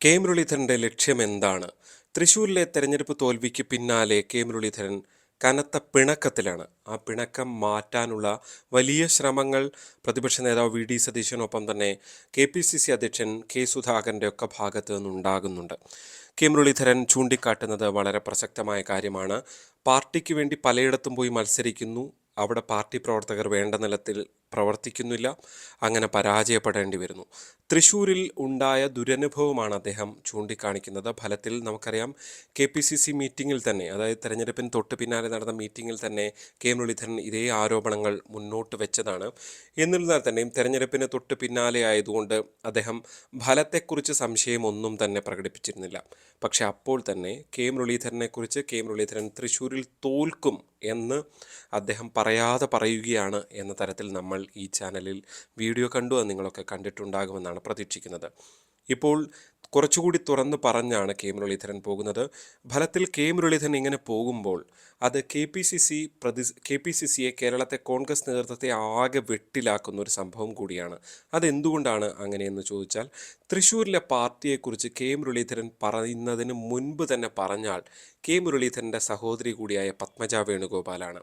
K മുരളീധരന്റെ ലക്ഷ്യം എന്താണ്? തൃശ്ശൂരിലെ തെരഞ്ഞെടുപ്പ് തോൽവിക്ക് പിന്നാലെ കെ മുരളീധരൻ കനത്ത പിണക്കത്തിലാണ്. ആ പിണക്കം മാറ്റാനുള്ള വലിയ ശ്രമങ്ങൾ പ്രതിപക്ഷ നേതാവ് വി. ഡി. സതീശനൊപ്പം തന്നെ കെ പി സി സി അധ്യക്ഷൻ കെ സുധാകരന്റെ ഒക്കെ ഭാഗത്തു നിന്നുണ്ടാകുന്നുണ്ട്. കെ മുരളീധരൻ ചൂണ്ടിക്കാട്ടുന്നത് വളരെ പ്രസക്തമായ കാര്യമാണ്. പാർട്ടിക്ക് വേണ്ടി പലയിടത്തും പോയി മത്സരിക്കുന്നു. അവിടെ പാർട്ടി പ്രവർത്തകർ വേണ്ട നിലത്തിൽ പ്രവർത്തിക്കുന്നില്ല. അങ്ങനെ പരാജയപ്പെടേണ്ടി വരുന്നു. തൃശ്ശൂരിൽ ഉണ്ടായ ദുരനുഭവമാണ് അദ്ദേഹം ചൂണ്ടിക്കാണിക്കുന്നത്. ഫലത്തിൽ നമുക്കറിയാം കെ പി സി സി മീറ്റിങ്ങിൽ തന്നെ അതായത് തെരഞ്ഞെടുപ്പിന് തൊട്ട് പിന്നാലെ നടന്ന മീറ്റിങ്ങിൽ തന്നെ കെ മുരളീധരൻ ഇതേ ആരോപണങ്ങൾ മുന്നോട്ട് വെച്ചതാണ്. എന്നിരുന്നാൽ തന്നെയും തെരഞ്ഞെടുപ്പിന് തൊട്ട് പിന്നാലെ ആയതുകൊണ്ട് അദ്ദേഹം ഫലത്തെക്കുറിച്ച് സംശയമൊന്നും തന്നെ പ്രകടിപ്പിച്ചിരുന്നില്ല. പക്ഷെ അപ്പോൾ തന്നെ കെ മുരളീധരനെക്കുറിച്ച് കെ മുരളീധരൻ തൃശ്ശൂരിൽ തോൽക്കും എന്ന് അദ്ദേഹം പറയാതെ പറയുകയാണ് എന്ന തരത്തിൽ നമ്മൾ ഈ ചാനലിൽ വീഡിയോ കണ്ടു നിങ്ങളൊക്കെ കണ്ടിട്ടുണ്ടാകുമെന്നാണ് പ്രതീക്ഷിക്കുന്നത്. ഇപ്പോൾ കുറച്ചുകൂടി തുറന്ന് പറഞ്ഞാണ് കെ. മുരളീധരൻ പോകുന്നത്. ഫലത്തിൽ കെ. മുരളീധരൻ ഇങ്ങനെ പോകുമ്പോൾ അത് കെ. പി. സി. സി. പ്രതി കെ. പി. സി. സിയെ കേരളത്തെ കോൺഗ്രസ് നേതൃത്വത്തെ ആകെ വെട്ടിലാക്കുന്ന ഒരു സംഭവം കൂടിയാണ്. അതെന്തുകൊണ്ടാണ് അങ്ങനെയെന്ന് ചോദിച്ചാൽ തൃശ്ശൂരിലെ പാർട്ടിയെക്കുറിച്ച് കെ. മുരളീധരൻ പറയുന്നതിന് മുൻപ് തന്നെ പറഞ്ഞാൽ കെ. മുരളീധരന്റെ സഹോദരി കൂടിയായ പത്മജ വേണുഗോപാലാണ്.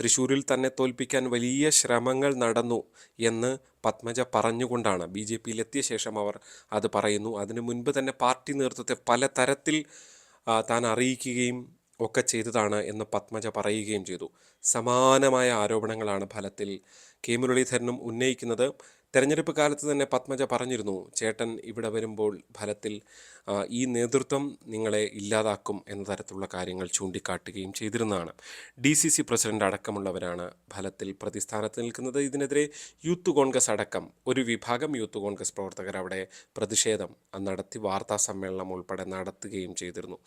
തൃശ്ശൂരിൽ തന്നെ തോൽപ്പിക്കാൻ വലിയ ശ്രമങ്ങൾ നടന്നു എന്ന് പത്മജ പറഞ്ഞുകൊണ്ടാണ് ബി ജെ പിയിലെത്തിയ ശേഷം അവർ അത് പറയുന്നു. അതിനു മുൻപ് തന്നെ പാർട്ടി നേതൃത്വത്തെ പല തരത്തിൽ താൻ അറിയിക്കുകയും ഒക്കെ ചെയ്തതാണ് എന്ന് പത്മജ പറയുകയും ചെയ്തു. സമാനമായ ആരോപണങ്ങളാണ് ഫലത്തിൽ കെ മുരളീധരനും ഉന്നയിക്കുന്നത്. തെരഞ്ഞെടുപ്പ് കാലത്ത് തന്നെ പത്മജ പറഞ്ഞിരുന്നു ചേട്ടൻ ഇവിടെ വരുമ്പോൾ ഫലത്തിൽ ഈ നേതൃത്വം നിങ്ങളെ ഇല്ലാതാക്കും എന്ന തരത്തിലുള്ള കാര്യങ്ങൾ ചൂണ്ടിക്കാട്ടുകയും ചെയ്തിരുന്നതാണ്. ഡി സി സി പ്രസിഡന്റ് അടക്കമുള്ളവരാണ് ഫലത്തിൽ പ്രതിസ്ഥാനത്ത് നിൽക്കുന്നത്. ഇതിനെതിരെ യൂത്ത് കോൺഗ്രസ് അടക്കം ഒരു വിഭാഗം യൂത്ത് കോൺഗ്രസ് പ്രവർത്തകർ അവിടെ പ്രതിഷേധം നടത്തി വാർത്താ സമ്മേളനം ഉൾപ്പെടെ നടത്തുകയും ചെയ്തിരുന്നു.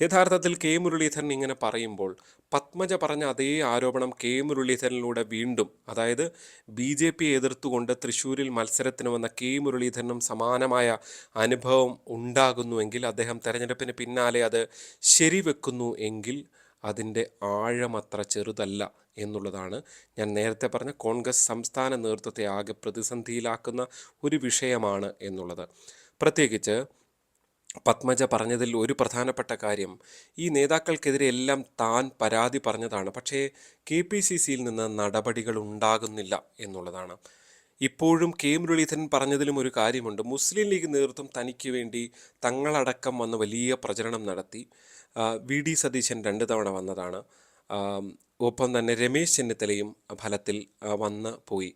യഥാർത്ഥത്തിൽ കെ മുരളീധരൻ ഇങ്ങനെ പറയുമ്പോൾ പത്മജ പറഞ്ഞ അതേ ആരോപണം കെ മുരളീധരനിലൂടെ വീണ്ടും അതായത് ബി ജെ പി എതിർത്തുകൊണ്ട് തൃശ്ശൂരിൽ മത്സരത്തിന് വന്ന കെ മുരളീധരനും സമാനമായ അനുഭവം ഉണ്ടാകുന്നുവെങ്കിൽ അദ്ദേഹം തെരഞ്ഞെടുപ്പിന് പിന്നാലെ അത് ശരിവെക്കുന്നു എങ്കിൽ അതിന്റെ ആഴമത്ര ചെറുതല്ല എന്നുള്ളതാണ് ഞാൻ നേരത്തെ പറഞ്ഞ കോൺഗ്രസ് സംസ്ഥാന നേതൃത്വത്തെ ആകെ പ്രതിസന്ധിയിലാക്കുന്ന ഒരു വിഷയമാണ് എന്നുള്ളത്. പ്രത്യേകിച്ച് പത്മജ പറഞ്ഞതിൽ ഒരു പ്രധാനപ്പെട്ട കാര്യം ഈ നേതാക്കൾക്കെതിരെ എല്ലാം താൻ പരാതി പറഞ്ഞതാണ്. പക്ഷേ കെ പി സി സിയിൽ നിന്ന് നടപടികൾ ഉണ്ടാകുന്നില്ല എന്നുള്ളതാണ്. ഇപ്പോഴും കെ മുരളീധരൻ പറഞ്ഞതിലും ഒരു കാര്യമുണ്ട്. മുസ്ലിം ലീഗ് നേതൃത്വം തനിക്ക് വേണ്ടി തങ്ങളടക്കം വന്ന് വലിയ പ്രചരണം നടത്തി. വി ഡി സതീശൻ രണ്ട് തവണ വന്നതാണ്. ഒപ്പം തന്നെ രമേശ് ചെന്നിത്തലയും ഫലത്തിൽ വന്ന് പോയി.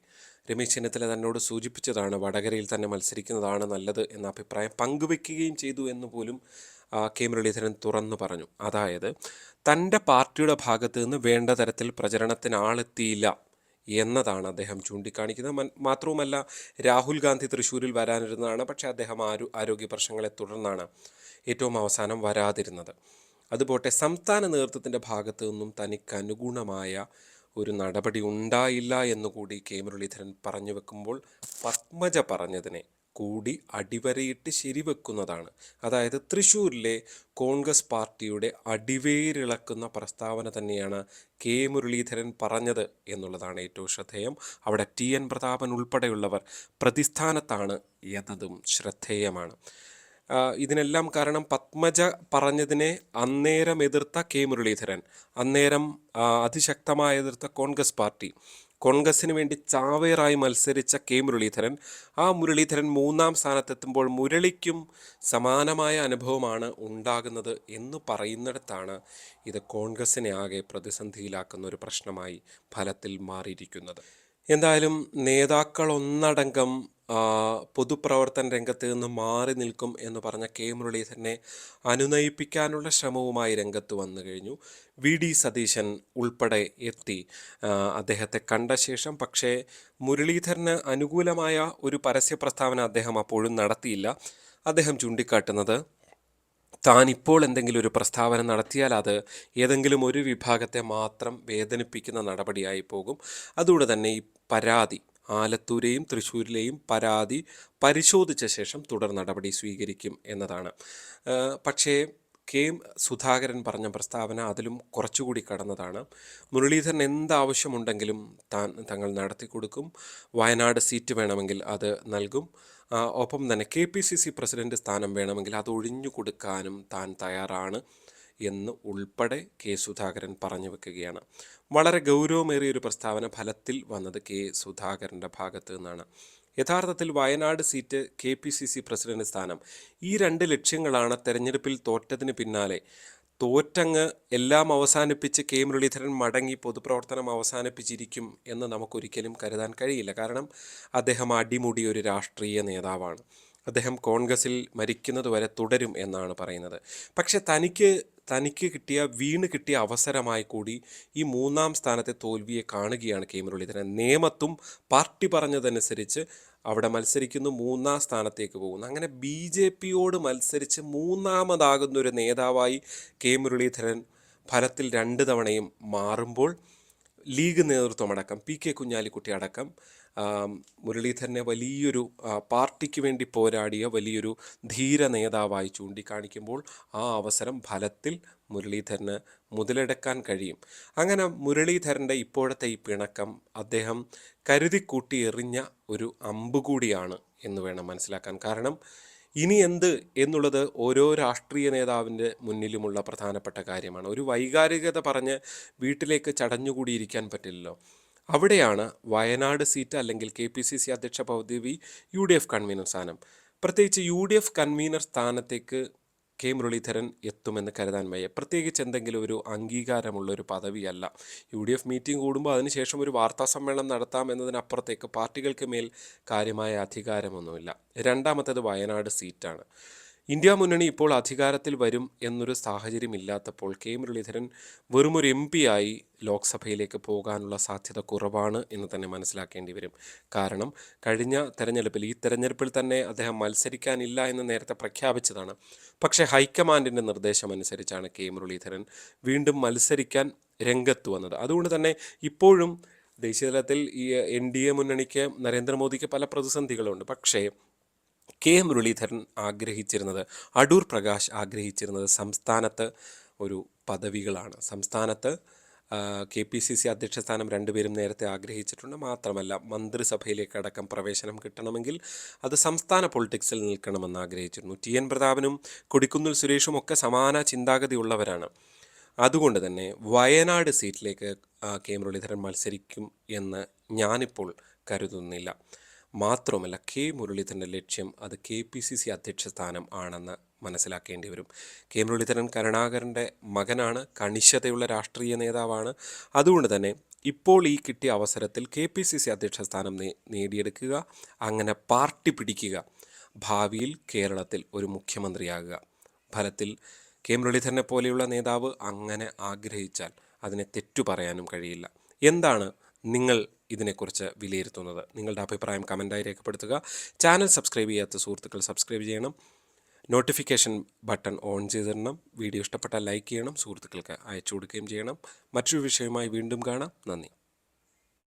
രമേശ് ചെന്നിത്തല തന്നോട് സൂചിപ്പിച്ചതാണ് വടകരയിൽ തന്നെ മത്സരിക്കുന്നതാണ് നല്ലത് എന്ന അഭിപ്രായം പങ്കുവെക്കുകയും ചെയ്തു എന്ന് പോലും കെ. മുരളീധരൻ തുറന്നു പറഞ്ഞു. അതായത് തന്റെ പാർട്ടിയുടെ ഭാഗത്ത് നിന്ന് വേണ്ട തരത്തിൽ പ്രചരണത്തിന് ആളെത്തിയില്ല എന്നതാണ് അദ്ദേഹം ചൂണ്ടിക്കാണിക്കുന്നത്. മാത്രവുമല്ല രാഹുൽ ഗാന്ധി തൃശ്ശൂരിൽ വരാനിരുന്നതാണ് പക്ഷേ അദ്ദേഹം ആരോ ആരോഗ്യ പ്രശ്നങ്ങളെ തുടർന്നാണ് ഏറ്റവും അവസാനം വരാതിരുന്നത്. അതുപോട്ടെ സംസ്ഥാന നേതൃത്വത്തിന്റെ ഭാഗത്തു നിന്നും തനിക്ക് അനുഗുണമായ ഒരു നടപടി ഉണ്ടായില്ല എന്നുകൂടി കെ. മുരളീധരൻ പറഞ്ഞു വെക്കുമ്പോൾ പത്മജ പറഞ്ഞതിനെ കൂടി അടിവരയിട്ട് ശരിവെക്കുന്നതാണ്. അതായത് തൃശ്ശൂരിലെ കോൺഗ്രസ് പാർട്ടിയുടെ അടിവേരിളക്കുന്ന പ്രസ്താവന തന്നെയാണ് കെ. മുരളീധരൻ പറഞ്ഞത് എന്നുള്ളതാണ് ഏറ്റവും ശ്രദ്ധേയം. അവിടെ ടി. എൻ. പ്രതാപൻ ഉൾപ്പെടെയുള്ളവർ പ്രതിസ്ഥാനത്താണ് എന്നതും ശ്രദ്ധേയമാണ്. ഇതിനെല്ലാം കാരണം പത്മജ പറഞ്ഞതിനെ അന്നേരം എതിർത്ത കെ മുരളീധരൻ അന്നേരം അതിശക്തമായ എതിർത്ത കോൺഗ്രസ് പാർട്ടി. കോൺഗ്രസിന് വേണ്ടി ചാവേറായി മത്സരിച്ച കെ മുരളീധരൻ ആ മുരളീധരൻ മൂന്നാം സ്ഥാനത്തെത്തുമ്പോൾ മുരളിക്കും സമാനമായ അനുഭവമാണ് ഉണ്ടാകുന്നത് എന്ന് പറയുന്നിടത്താണ് ഇത് കോൺഗ്രസിനെ ആകെ പ്രതിസന്ധിയിലാക്കുന്ന ഒരു പ്രശ്നമായി ഫലത്തിൽ മാറിയിരിക്കുന്നത്. എന്തായാലും ആ, പൊതുപ്രവർത്തന രംഗത്ത് നിന്ന് മാറി നിൽക്കും എന്ന് പറഞ്ഞ കെ മുരളീധരനെ അനുനയിപ്പിക്കാനുള്ള ശ്രമവുമായി രംഗത്ത് വന്നു കഴിഞ്ഞു. വി ഡി സതീശൻ ഉൾപ്പെടെ എത്തി. അദ്ദേഹത്തെ കണ്ട ശേഷം പക്ഷേ മുരളീധരന് അനുകൂലമായ ഒരു പരസ്യ പ്രസ്താവന അദ്ദേഹം അപ്പോഴും നടത്തിയില്ല. അദ്ദേഹം ചൂണ്ടിക്കാട്ടുന്നത് താൻ ഇപ്പോൾ എന്തെങ്കിലും ഒരു പ്രസ്താവന നടത്തിയാൽ അത് ഏതെങ്കിലും ഒരു വിഭാഗത്തെ മാത്രം വേദനിപ്പിക്കുന്ന നടപടിയായി പോകും. അതുകൊണ്ട് തന്നെ ഈ പരാതി ആലത്തൂരെയും തൃശ്ശൂരിലെയും പരാതി പരിശോധിച്ച ശേഷം തുടർ നടപടി സ്വീകരിക്കും എന്നതാണ്. പക്ഷേ കെ സുധാകരൻ പറഞ്ഞ പ്രസ്താവന അതിലും കുറച്ചുകൂടി കടന്നതാണ്. മുരളീധരൻ എന്താവശ്യമുണ്ടെങ്കിലും താൻ തങ്ങൾ നടത്തി കൊടുക്കും. വയനാട് സീറ്റ് വേണമെങ്കിൽ അത് നൽകും. ഒപ്പം തന്നെ K P C C president സ്ഥാനം വേണമെങ്കിൽ അത് ഒഴിഞ്ഞു കൊടുക്കാനും താൻ തയ്യാറാണ്. എന്ന് ഉൾപ്പെടെ കെ സുധാകരൻ പറഞ്ഞു വെക്കുകയാണ്. വളരെ ഗൗരവമേറിയ ഒരു പ്രസ്താവന ഫലത്തിൽ വന്നത് കെ സുധാകരന്റെ ഭാഗത്തു നിന്നാണ്. യഥാർത്ഥത്തിൽ Wayanad seat K P C C president സ്ഥാനം. ഈ രണ്ട് ലക്ഷ്യങ്ങളാണ് തെരഞ്ഞെടുപ്പിൽ തോറ്റതിന് പിന്നാലെ തോറ്റങ്ങ് എല്ലാം അവസാനിപ്പിച്ച് കെ മുരളീധരൻ മടങ്ങി പൊതുപ്രവർത്തനം അവസാനിപ്പിച്ചിരിക്കും എന്ന് നമുക്കൊരിക്കലും കരുതാൻ കഴിയില്ല. കാരണം അദ്ദേഹം അടിമുടി ഒരു രാഷ്ട്രീയ നേതാവാണ്. അദ്ദേഹം കോൺഗ്രസിൽ മരിക്കുന്നത് വരെ തുടരും എന്നാണ് പറയുന്നത്. പക്ഷെ തനിക്ക് തനിക്ക് കിട്ടിയ വീണ് കിട്ടിയ അവസരമായി കൂടി ഈ മൂന്നാം സ്ഥാനത്തെ തോൽവിയെ കാണുകയാണ് കെ മുരളീധരൻ. നിയമത്തും പാർട്ടി പറഞ്ഞതനുസരിച്ച് അവിടെ മത്സരിക്കുന്നു മൂന്നാം സ്ഥാനത്തേക്ക് പോകുന്നു. അങ്ങനെ ബി ജെ പിയോട് മത്സരിച്ച് മൂന്നാമതാകുന്ന ഒരു നേതാവായി കെ മുരളീധരൻ ഫലത്തിൽ രണ്ട് തവണയും മാറുമ്പോൾ ലീഗ് നേതൃത്വമടക്കം പി കെ കുഞ്ഞാലിക്കുട്ടി അടക്കം മുരളീധരനെ വലിയൊരു പാർട്ടിക്ക് വേണ്ടി പോരാടിയ വലിയൊരു ധീര നേതാവായി ചൂണ്ടിക്കാണിക്കുമ്പോൾ ആ അവസരം ഫലത്തിൽ മുരളീധരന് മുതലെടുക്കാൻ കഴിയും. അങ്ങനെ മുരളീധരന്റെ ഇപ്പോഴത്തെ ഈ പിണക്കം അദ്ദേഹം കരുതിക്കൂട്ടി എറിഞ്ഞ ഒരു അമ്പ് കൂടിയാണ് എന്ന് വേണം മനസ്സിലാക്കാൻ. കാരണം ഇനി എന്ത് എന്നുള്ളത് ഓരോ രാഷ്ട്രീയ നേതാവിന്റെ മുന്നിലുമുള്ള പ്രധാനപ്പെട്ട കാര്യമാണ്. ഒരു വൈകാരികത പറഞ്ഞ് വീട്ടിലേക്ക് ചടഞ്ഞുകൂടിയിരിക്കാൻ പറ്റില്ലല്ലോ. അവിടെയാണ് വയനാട് സീറ്റ് അല്ലെങ്കിൽ കെ പി സി സി അധ്യക്ഷ പദവി യു ഡി എഫ് കൺവീനർ സ്ഥാനം. പ്രത്യേകിച്ച് യു ഡി എഫ് കൺവീനർ സ്ഥാനത്തേക്ക് കെ മുരളീധരൻ എത്തുമെന്ന് കരുതാൻ വയ്യ. പ്രത്യേകിച്ച് എന്തെങ്കിലും ഒരു അംഗീകാരമുള്ള ഒരു പദവിയല്ല. യു ഡി എഫ് മീറ്റിംഗ് കൂടുമ്പോൾ അതിനുശേഷം ഒരു വാർത്താ സമ്മേളനം നടത്താം എന്നതിനപ്പുറത്തേക്ക് പാർട്ടികൾക്ക് മേൽ കാര്യമായ അധികാരമൊന്നുമില്ല. രണ്ടാമത്തേത് വയനാട് സീറ്റാണ്. ഇന്ത്യ മുന്നണി ഇപ്പോൾ അധികാരത്തിൽ വരും എന്നൊരു സാഹചര്യം ഇല്ലാത്തപ്പോൾ കെ മുരളീധരൻ വെറും ഒരു എം പി ആയി ലോക്സഭയിലേക്ക് പോകാനുള്ള സാധ്യത കുറവാണ് എന്ന് തന്നെ മനസ്സിലാക്കേണ്ടി വരും. കാരണം കഴിഞ്ഞ തെരഞ്ഞെടുപ്പിൽ ഈ തെരഞ്ഞെടുപ്പിൽ തന്നെ അദ്ദേഹം മത്സരിക്കാനില്ല എന്ന് നേരത്തെ പ്രഖ്യാപിച്ചതാണ്. പക്ഷേ ഹൈക്കമാൻഡിന്റെ നിർദ്ദേശമനുസരിച്ചാണ് കെ മുരളീധരൻ വീണ്ടും മത്സരിക്കാൻ രംഗത്ത് വന്നത്. അതുകൊണ്ട് തന്നെ ഇപ്പോഴും ദേശീയതലത്തിൽ ഈ എൻ ഡി എ മുന്നണിക്ക് നരേന്ദ്രമോദിക്ക് പല പ്രതിസന്ധികളുണ്ട്. പക്ഷേ കെ. മുരളീധരൻ ആഗ്രഹിച്ചിരുന്നത് അടൂർ പ്രകാശ് ആഗ്രഹിച്ചിരുന്നത് സംസ്ഥാനത്ത് ഒരു പദവികളാണ്. സംസ്ഥാനത്ത് കെ പി സി സി അധ്യക്ഷ സ്ഥാനം രണ്ടുപേരും നേരത്തെ ആഗ്രഹിച്ചിട്ടുണ്ട്. മാത്രമല്ല മന്ത്രിസഭയിലേക്ക് അടക്കം പ്രവേശനം കിട്ടണമെങ്കിൽ അത് സംസ്ഥാന പൊളിറ്റിക്സിൽ നിൽക്കണമെന്ന് ആഗ്രഹിച്ചിരുന്നു. ടി. എൻ. പ്രതാപനും കൊടിക്കുന്നിൽ സുരേഷും ഒക്കെ സമാന ചിന്താഗതിയുള്ളവരാണ്. അതുകൊണ്ട് തന്നെ വയനാട് സീറ്റിലേക്ക് കെ. മുരളീധരൻ മത്സരിക്കും എന്ന് ഞാനിപ്പോൾ കരുതുന്നില്ല. മാത്രമല്ല കെ മുരളീധരന്റെ ലക്ഷ്യം അത് കെ പി സി സി അധ്യക്ഷ സ്ഥാനം ആണെന്ന് മനസ്സിലാക്കേണ്ടി വരും. കെ മുരളീധരൻ കരുണാകരന്റെ മകനാണ് കണിശതയുള്ള രാഷ്ട്രീയ നേതാവാണ്. അതുകൊണ്ട് തന്നെ ഇപ്പോൾ ഈ കിട്ടിയ അവസരത്തിൽ കെ പി സി സി അധ്യക്ഷ സ്ഥാനം നേടിയെടുക്കുക അങ്ങനെ പാർട്ടി പിടിക്കുക ഭാവിയിൽ കേരളത്തിൽ ഒരു മുഖ്യമന്ത്രിയാകുക. ഫലത്തിൽ കെ മുരളീധരനെ പോലെയുള്ള നേതാവ് അങ്ങനെ ആഗ്രഹിച്ചാൽ അതിനെ തെറ്റു പറയാനും കഴിയില്ല. എന്താണ് നിങ്ങൾ ഇതിനെക്കുറിച്ച് വിലയിരുത്തുന്നത്. നിങ്ങളുടെ അഭിപ്രായം കമന്റായി രേഖപ്പെടുത്തുക. ചാനൽ സബ്സ്ക്രൈബ് ചെയ്യാത്ത സുഹൃത്തുക്കൾ സബ്സ്ക്രൈബ് ചെയ്യണം. നോട്ടിഫിക്കേഷൻ ബട്ടൺ ഓൺ ചെയ്തിടണം. വീഡിയോ ഇഷ്ടപ്പെട്ടാൽ ലൈക്ക് ചെയ്യണം. സുഹൃത്തുക്കൾക്ക് അയച്ചു കൊടുക്കുകയും ചെയ്യണം. മറ്റൊരു വിഷയവുമായി വീണ്ടും കാണാം. നന്ദി.